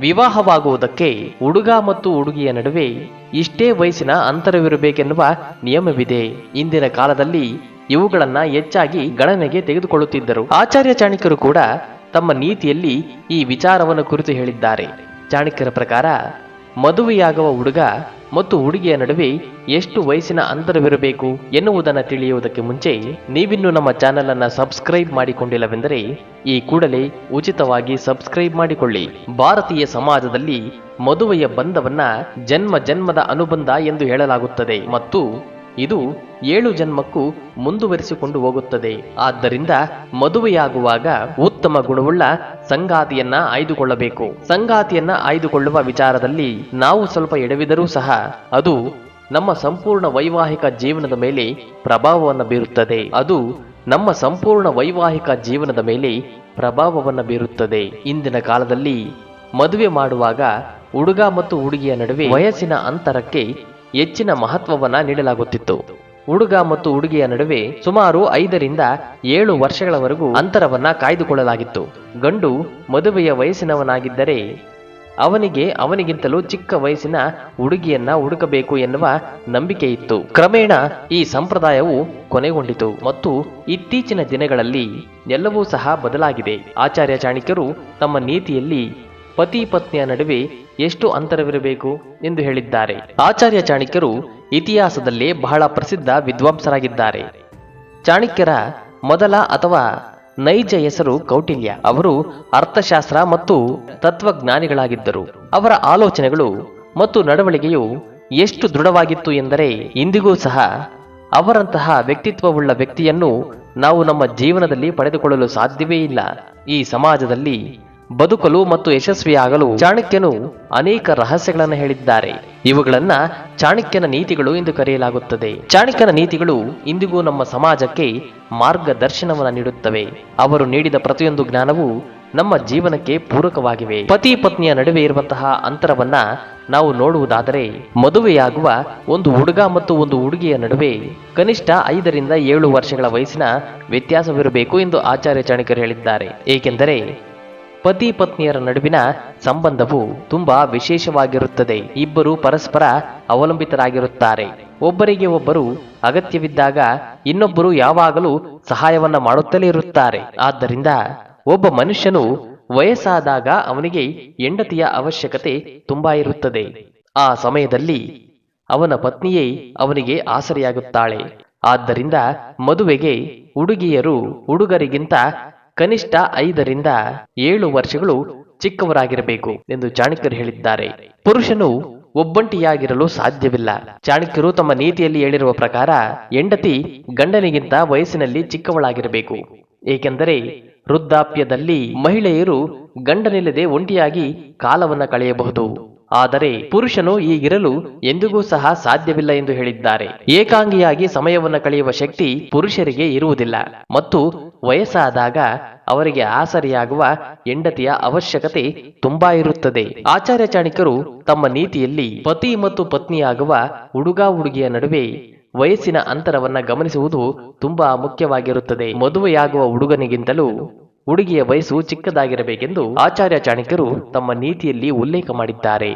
ವಿವಾಹವಾಗುವುದಕ್ಕೆ ಹುಡುಗ ಮತ್ತು ಹುಡುಗಿಯ ನಡುವೆ ಇಷ್ಟೇ ವಯಸ್ಸಿನ ಅಂತರವಿರಬೇಕೆನ್ನುವ ನಿಯಮವಿದೆ. ಇಂದಿನ ಕಾಲದಲ್ಲಿ ಇವುಗಳನ್ನ ಹೆಚ್ಚಾಗಿ ಗಣನೆಗೆ ತೆಗೆದುಕೊಳ್ಳುತ್ತಿದ್ದರು. ಆಚಾರ್ಯ ಚಾಣಕ್ಯರು ಕೂಡ ತಮ್ಮ ನೀತಿಯಲ್ಲಿ ಈ ವಿಚಾರವನ್ನು ಕುರಿತು ಹೇಳಿದ್ದಾರೆ. ಚಾಣಕ್ಯರ ಪ್ರಕಾರ ಮದುವೆಯಾಗುವ ಹುಡುಗ ಮತ್ತು ಹುಡುಗಿಯ ನಡುವೆ ಎಷ್ಟು ವಯಸ್ಸಿನ ಅಂತರವಿರಬೇಕು ಎನ್ನುವುದನ್ನು ತಿಳಿಯುವುದಕ್ಕೆ ಮುಂಚೆ ನೀವಿನ್ನೂ ನಮ್ಮ ಚಾನೆಲ್ ಅನ್ನ ಸಬ್ಸ್ಕ್ರೈಬ್ ಮಾಡಿಕೊಂಡಿಲ್ಲವೆಂದರೆ ಈ ಕೂಡಲೇ ಉಚಿತವಾಗಿ ಸಬ್ಸ್ಕ್ರೈಬ್ ಮಾಡಿಕೊಳ್ಳಿ. ಭಾರತೀಯ ಸಮಾಜದಲ್ಲಿ ಮದುವೆಯ ಬಂಧವನ್ನ ಜನ್ಮ ಜನ್ಮದ ಅನುಬಂಧ ಎಂದು ಹೇಳಲಾಗುತ್ತದೆ ಮತ್ತು ಇದು ಏಳು ಜನ್ಮಕ್ಕೂ ಮುಂದುವರಿಸಿಕೊಂಡು ಹೋಗುತ್ತದೆ. ಆದ್ದರಿಂದ ಮದುವೆಯಾಗುವಾಗ ಉತ್ತಮ ಗುಣವುಳ್ಳ ಸಂಗಾತಿಯನ್ನ ಆಯ್ದುಕೊಳ್ಳಬೇಕು. ಸಂಗಾತಿಯನ್ನ ಆಯ್ದುಕೊಳ್ಳುವ ವಿಚಾರದಲ್ಲಿ ನಾವು ಸ್ವಲ್ಪ ಎಡವಿದರೂ ಸಹ ಅದು ನಮ್ಮ ಸಂಪೂರ್ಣ ವೈವಾಹಿಕ ಜೀವನದ ಮೇಲೆ ಪ್ರಭಾವವನ್ನು ಬೀರುತ್ತದೆ. ಅದು ನಮ್ಮ ಸಂಪೂರ್ಣ ವೈವಾಹಿಕ ಜೀವನದ ಮೇಲೆ ಪ್ರಭಾವವನ್ನು ಬೀರುತ್ತದೆ. ಇಂದಿನ ಕಾಲದಲ್ಲಿ ಮದುವೆ ಮಾಡುವಾಗ ಹುಡುಗ ಮತ್ತು ಹುಡುಗಿಯ ನಡುವೆ ವಯಸ್ಸಿನ ಅಂತರಕ್ಕೆ ಹೆಚ್ಚಿನ ಮಹತ್ವವನ್ನು ನೀಡಲಾಗುತ್ತಿತ್ತು. ಹುಡುಗ ಮತ್ತು ಹುಡುಗಿಯ ನಡುವೆ ಸುಮಾರು ಐದರಿಂದ ಏಳು ವರ್ಷಗಳವರೆಗೂ ಅಂತರವನ್ನ ಕಾಯ್ದುಕೊಳ್ಳಲಾಗಿತ್ತು. ಗಂಡು ಮದುವೆಯ ವಯಸ್ಸಿನವನಾಗಿದ್ದರೆ ಅವನಿಗೆ ಅವನಿಗಿಂತಲೂ ಚಿಕ್ಕ ವಯಸ್ಸಿನ ಹುಡುಗಿಯನ್ನ ಹುಡುಕಬೇಕು ಎನ್ನುವ ನಂಬಿಕೆ ಇತ್ತು. ಕ್ರಮೇಣ ಈ ಸಂಪ್ರದಾಯವು ಕೊನೆಗೊಂಡಿತು ಮತ್ತು ಇತ್ತೀಚಿನ ದಿನಗಳಲ್ಲಿ ಎಲ್ಲವೂ ಸಹ ಬದಲಾಗಿದೆ. ಆಚಾರ್ಯ ಚಾಣಕ್ಯರು ತಮ್ಮ ನೀತಿಯಲ್ಲಿ ಪತಿ ಪತ್ನಿಯ ನಡುವೆ ಎಷ್ಟು ಅಂತರವಿರಬೇಕು ಎಂದು ಹೇಳಿದ್ದಾರೆ. ಆಚಾರ್ಯ ಚಾಣಕ್ಯರು ಇತಿಹಾಸದಲ್ಲೇ ಬಹಳ ಪ್ರಸಿದ್ಧ ವಿದ್ವಾಂಸರಾಗಿದ್ದಾರೆ. ಚಾಣಕ್ಯರ ಮೊದಲ ಅಥವಾ ನೈಜ ಹೆಸರು ಕೌಟಿಲ್ಯ. ಅವರು ಅರ್ಥಶಾಸ್ತ್ರ ಮತ್ತು ತತ್ವಜ್ಞಾನಿಗಳಾಗಿದ್ದರು. ಅವರ ಆಲೋಚನೆಗಳು ಮತ್ತು ನಡವಳಿಕೆಯು ಎಷ್ಟು ದೃಢವಾಗಿತ್ತು ಎಂದರೆ ಇಂದಿಗೂ ಸಹ ಅವರಂತಹ ವ್ಯಕ್ತಿತ್ವವುಳ್ಳ ವ್ಯಕ್ತಿಯನ್ನು ನಾವು ನಮ್ಮ ಜೀವನದಲ್ಲಿ ಪಡೆದುಕೊಳ್ಳಲು ಸಾಧ್ಯವೇ ಇಲ್ಲ. ಈ ಸಮಾಜದಲ್ಲಿ ಬದುಕಲು ಮತ್ತು ಯಶಸ್ವಿಯಾಗಲು ಚಾಣಕ್ಯನು ಅನೇಕ ರಹಸ್ಯಗಳನ್ನು ಹೇಳಿದ್ದಾರೆ. ಇವುಗಳನ್ನ ಚಾಣಕ್ಯನ ನೀತಿಗಳು ಎಂದು ಕರೆಯಲಾಗುತ್ತದೆ. ಚಾಣಕ್ಯನ ನೀತಿಗಳು ಇಂದಿಗೂ ನಮ್ಮ ಸಮಾಜಕ್ಕೆ ಮಾರ್ಗದರ್ಶನವನ್ನು ನೀಡುತ್ತವೆ. ಅವರು ನೀಡಿದ ಪ್ರತಿಯೊಂದು ಜ್ಞಾನವು ನಮ್ಮ ಜೀವನಕ್ಕೆ ಪೂರಕವಾಗಿವೆ. ಪತಿ ಪತ್ನಿಯ ನಡುವೆ ಇರುವಂತಹ ಅಂತರವನ್ನ ನಾವು ನೋಡುವುದಾದರೆ, ಮದುವೆಯಾಗುವ ಒಂದು ಹುಡುಗ ಮತ್ತು ಒಂದು ಹುಡುಗಿಯ ನಡುವೆ ಕನಿಷ್ಠ ಐದರಿಂದ ಏಳು ವರ್ಷಗಳ ವಯಸ್ಸಿನ ವ್ಯತ್ಯಾಸವಿರಬೇಕು ಎಂದು ಆಚಾರ್ಯ ಚಾಣಕ್ಯರು ಹೇಳಿದ್ದಾರೆ. ಏಕೆಂದರೆ ಪತಿ ಪತ್ನಿಯರ ನಡುವಿನ ಸಂಬಂಧವು ತುಂಬಾ ವಿಶೇಷವಾಗಿರುತ್ತದೆ. ಇಬ್ಬರು ಪರಸ್ಪರ ಅವಲಂಬಿತರಾಗಿರುತ್ತಾರೆ. ಒಬ್ಬರಿಗೆ ಒಬ್ಬರು ಅಗತ್ಯವಿದ್ದಾಗ ಇನ್ನೊಬ್ಬರು ಯಾವಾಗಲೂ ಸಹಾಯವನ್ನ ಮಾಡುತ್ತಲೇ ಇರುತ್ತಾರೆ. ಆದ್ದರಿಂದ ಒಬ್ಬ ಮನುಷ್ಯನು ವಯಸ್ಸಾದಾಗ ಅವನಿಗೆ ಹೆಂಡತಿಯ ಅವಶ್ಯಕತೆ ತುಂಬಾ ಇರುತ್ತದೆ. ಆ ಸಮಯದಲ್ಲಿ ಅವನ ಪತ್ನಿಯೇ ಅವನಿಗೆ ಆಸರೆಯಾಗುತ್ತಾಳೆ. ಆದ್ದರಿಂದ ಮದುವೆಗೆ ಹುಡುಗಿಯರು ಹುಡುಗರಿಗಿಂತ ಕನಿಷ್ಠ ಐದರಿಂದ ಏಳು ವರ್ಷಗಳು ಚಿಕ್ಕವರಾಗಿರಬೇಕು ಎಂದು ಚಾಣಕ್ಯರು ಹೇಳಿದ್ದಾರೆ. ಪುರುಷನು ಒಬ್ಬಂಟಿಯಾಗಿರಲು ಸಾಧ್ಯವಿಲ್ಲ. ಚಾಣಕ್ಯರು ತಮ್ಮ ನೀತಿಯಲ್ಲಿ ಹೇಳಿರುವ ಪ್ರಕಾರ ಹೆಂಡತಿ ಗಂಡನಿಗಿಂತ ವಯಸ್ಸಿನಲ್ಲಿ ಚಿಕ್ಕವಳಾಗಿರಬೇಕು. ಏಕೆಂದರೆ ವೃದ್ಧಾಪ್ಯದಲ್ಲಿ ಮಹಿಳೆಯರು ಗಂಡನಿಲ್ಲದೆ ಒಂಟಿಯಾಗಿ ಕಾಲವನ್ನು ಕಳೆಯಬಹುದು. ಆದರೆ ಪುರುಷನು ಈಗಿರಲು ಎಂದಿಗೂ ಸಹ ಸಾಧ್ಯವಿಲ್ಲ ಎಂದು ಹೇಳಿದ್ದಾರೆ. ಏಕಾಂಗಿಯಾಗಿ ಸಮಯವನ್ನು ಕಳೆಯುವ ಶಕ್ತಿ ಪುರುಷರಿಗೆ ಇರುವುದಿಲ್ಲ. ಮತ್ತು ವಯಸ್ಸಾದಾಗ ಅವರಿಗೆ ಆಸರಿಯಾಗುವ ಹೆಂಡತಿಯ ಅವಶ್ಯಕತೆ ತುಂಬಾ ಇರುತ್ತದೆ. ಆಚಾರ್ಯ ಚಾಣಿಕರು ತಮ್ಮ ನೀತಿಯಲ್ಲಿ ಪತಿ ಮತ್ತು ಪತ್ನಿಯಾಗುವ ಹುಡುಗ ಹುಡುಗಿಯ ನಡುವೆ ವಯಸ್ಸಿನ ಅಂತರವನ್ನ ಗಮನಿಸುವುದು ತುಂಬಾ ಮುಖ್ಯವಾಗಿರುತ್ತದೆ. ಮದುವೆಯಾಗುವ ಹುಡುಗನಿಗಿಂತಲೂ ಹುಡುಗಿಯ ವಯಸ್ಸು ಚಿಕ್ಕದಾಗಿರಬೇಕೆಂದು ಆಚಾರ್ಯ ಚಾಣಕ್ಯರು ತಮ್ಮ ನೀತಿಯಲ್ಲಿ ಉಲ್ಲೇಖ ಮಾಡಿದ್ದಾರೆ.